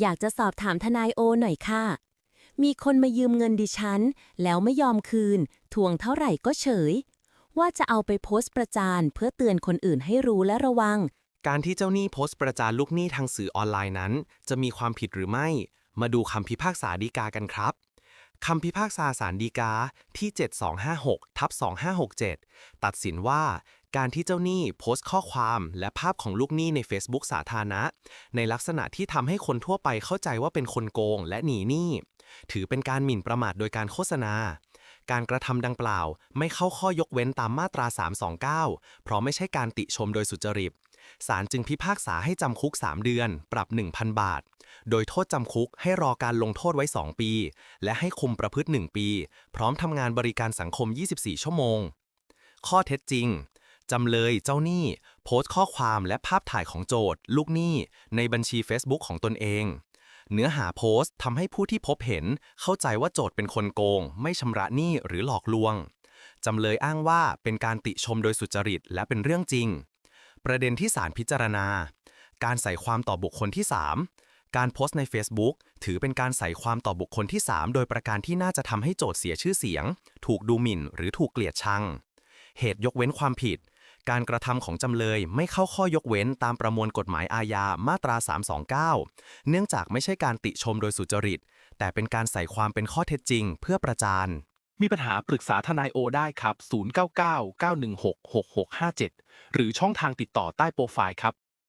อยากจะสอบถามทนายโอหน่อยค่ะ มีคนมายืมเงินดิฉัน แล้วไม่ยอมคืน ทวงเท่าไหร่ก็เฉย ว่าจะเอาไปโพสต์ประจานเพื่อเตือนคนอื่นให้รู้และระวัง การที่เจ้าหนี้โพสต์ประจานลูกหนี้ทางสื่อออนไลน์นั้น จะมีความผิดหรือไม่ มาดูคำพิพากษาฎีกากันครับคำพิพากษาสารฎีกาที่ 7256ทับ2567 ตัดสินว่า การที่เจ้าหนี้โพสต์ข้อความและภาพของลูกหนี้ใน Facebook สาธารณะ ในลักษณะที่ทำให้คนทั่วไปเข้าใจว่าเป็นคนโกงและหนีหนี้ ถือเป็นการหมิ่นประมาทโดยการโฆษณา การกระทำดังกล่า ไม่เข้าข้อยกเว้นตามมาตรา 329 เพราะไม่ใช่การติชมโดยสุจริตศาลจึงพิพากษาให้จำคุก 3 เดือน ปรับ 1,000 บาท โดยโทษจำคุกให้รอการลงโทษไว้ 2 ปี และให้คุมประพฤติ 1 ปี พร้อมทำงานบริการสังคม 24 ชั่วโมง ข้อเท็จจริง จำเลยเจ้าหนี้โพสต์ข้อความและภาพถ่ายของโจทย์ ลูกหนี้ในบัญชี Facebook ของตนเอง เนื้อหาโพสต์ทำให้ผู้ที่พบเห็นเข้าใจว่าโจทย์เป็นคนโกง ไม่ชำระหนี้หรือหลอกลวง จำเลยอ้างว่าเป็นการติชมโดยสุจริตและเป็นเรื่องจริง ประเด็นที่ศาลพิจารณา การใส่ความต่อบุคคลที่ 3 การโพสต์ใน Facebook ถือเป็นการใส่ความต่อบุคคลที่ 3 โดยประการที่น่าจะทำให้โจทย์เสียชื่อเสียง ถูกดูหมิ่น หรือถูกเกลียดชังเหตุยกเว้นความผิด การกระทำของจำเลยไม่เข้าข้อยกเว้นตามประมวลกฎหมายอาญามาตรา 329 เนื่องจากไม่ใช่การติชมโดยสุจริต แต่เป็นการใส่ความเป็นข้อเท็จจริง เพื่อประจาน มีปัญหาปรึกษาทนายโอได้ครับ 099 916 6657 หรือช่องทางติดต่อใต้โปรไฟล์ครับ